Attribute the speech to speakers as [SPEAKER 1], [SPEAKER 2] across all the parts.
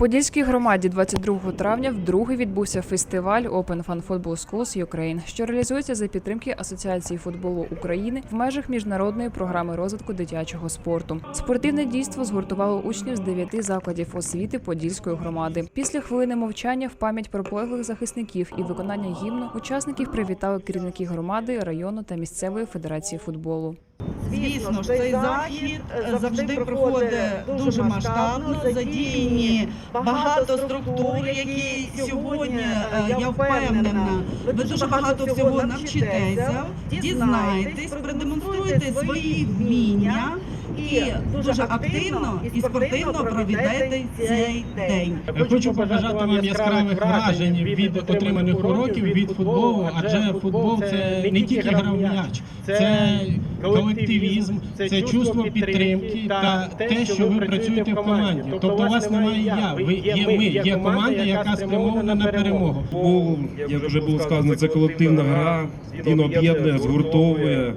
[SPEAKER 1] Подільській громаді 22 травня вдруге відбувся фестиваль Open Fun Football Schools Ukraine, що реалізується за підтримки Асоціації футболу України в межах міжнародної програми розвитку дитячого спорту. Спортивне дійство згуртувало учнів з дев'яти закладів освіти Подільської громади. Після хвилини мовчання в пам'ять про полеглих захисників і виконання гімну учасників привітали керівники громади, району та місцевої федерації футболу.
[SPEAKER 2] Звісно ж, цей захід е, завжди проходить дуже масштабно, задіяні багато структур, які сьогодні, е, я впевнена, ви дуже багато всього навчитеся, дізнаєтесь, продемонструєте свої вміння і дуже активно і спортивно проведете цей день.
[SPEAKER 3] Хочу побажати вам яскравих вражень від отриманих уроків від футболу, адже футбол це не тільки гра в м'яч, це колективізм, це чувство підтримки та те, що ви працюєте в команді. Тобто у вас немає я, ви є ми, є команда, яка спрямована на перемогу.
[SPEAKER 4] Футбол, як вже було сказано, це колективна гра, він об'єднує, згуртовує.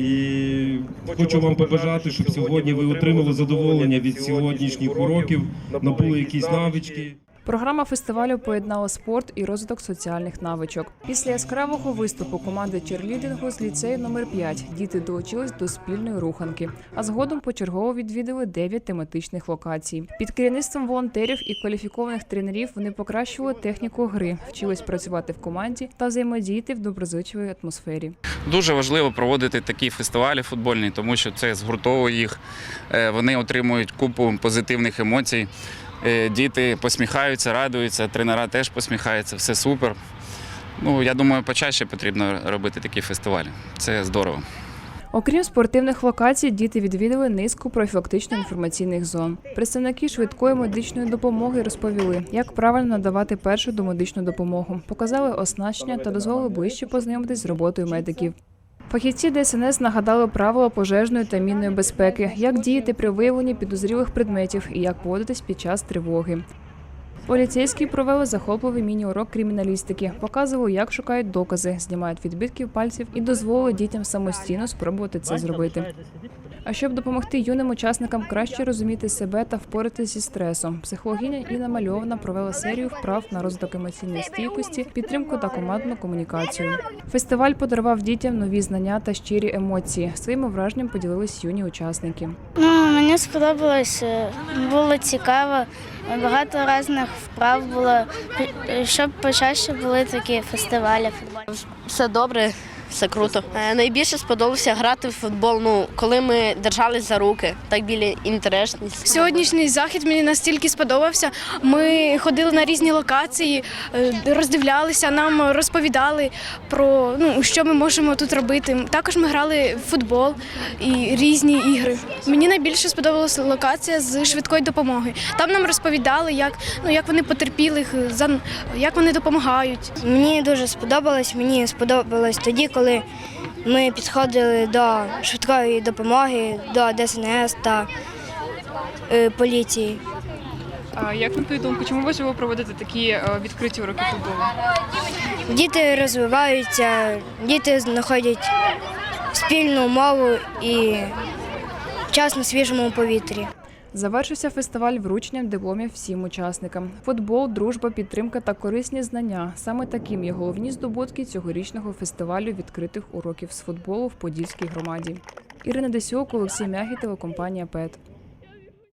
[SPEAKER 4] І хочу вам побажати, щоб сьогодні ви отримали задоволення від сьогоднішніх уроків, набули якісь навички.
[SPEAKER 1] Програма фестивалю поєднала спорт і розвиток соціальних навичок. Після яскравого виступу команди черлідингу з ліцею номер 5 діти долучились до спільної руханки, а згодом почергово відвідали 9 тематичних локацій. Під керівництвом волонтерів і кваліфікованих тренерів вони покращували техніку гри, вчились працювати в команді та взаємодіяти в доброзичливій атмосфері.
[SPEAKER 5] Дуже важливо проводити такі фестивалі футбольні, тому що це згуртовує їх. Е, Вони отримують купу позитивних емоцій. Е, Діти посміхаються, радуються, тренера теж посміхаються, все супер. Ну, я думаю, почаще потрібно робити такі фестивалі. Це здорово.
[SPEAKER 1] Окрім спортивних локацій, діти відвідали низку профілактично-інформаційних зон. Представники швидкої медичної допомоги розповіли, як правильно надавати першу домедичну допомогу, показали оснащення та дозволили ближче познайомитись з роботою медиків. Фахівці ДСНС нагадали правила пожежної та мінної безпеки, як діяти при виявленні підозрілих предметів і як поводитись під час тривоги. Поліцейські провели захопливий міні-урок криміналістики, показували, як шукають докази, знімають відбитків пальців і дозволили дітям самостійно спробувати це зробити. А щоб допомогти юним учасникам краще розуміти себе та впоратися зі стресом, психологиня Інна Мальовна провела серію вправ на розвиток емоційної стійкості, підтримку та командну комунікацію. Фестиваль подарував дітям нові знання та щирі емоції. Своїми враженням поділились юні учасники.
[SPEAKER 6] Ну, мені сподобалось, е, було цікаво. Багато різних вправ було, щоб почаще були такі фестивалі
[SPEAKER 7] все добре, все круто. Е, Найбільше сподобалося грати в футбол, ну, коли ми держались за руки, так біля інтересність.
[SPEAKER 8] Сьогоднішній захід мені настільки сподобався. Ми ходили на різні локації, е, роздивлялися, нам розповідали про ну, що ми можемо тут робити. Також ми грали в футбол і різні ігри. Мені найбільше сподобалася локація з швидкої допомоги. Там нам розповідали, як, ну, як вони потерпілих, як вони допомагають.
[SPEAKER 6] Мені дуже сподобалось. Мені сподобалось тоді, коли ми підходили до швидкої допомоги, до ДСНС та е, поліції.
[SPEAKER 9] А як на твою думку, чому важливо проводити такі е, відкриті уроки футболу?
[SPEAKER 6] Діти розвиваються, діти знаходять спільну мову і час на свіжому повітрі.
[SPEAKER 1] Завершився фестиваль врученням дипломів всім учасникам. Футбол, дружба, підтримка та корисні знання. Саме таким є головні здобутки цьогорічного фестивалю відкритих уроків з футболу в Подільській громаді. Ірина Десюк, Олексій Мягі, телекомпанія ПЕТ.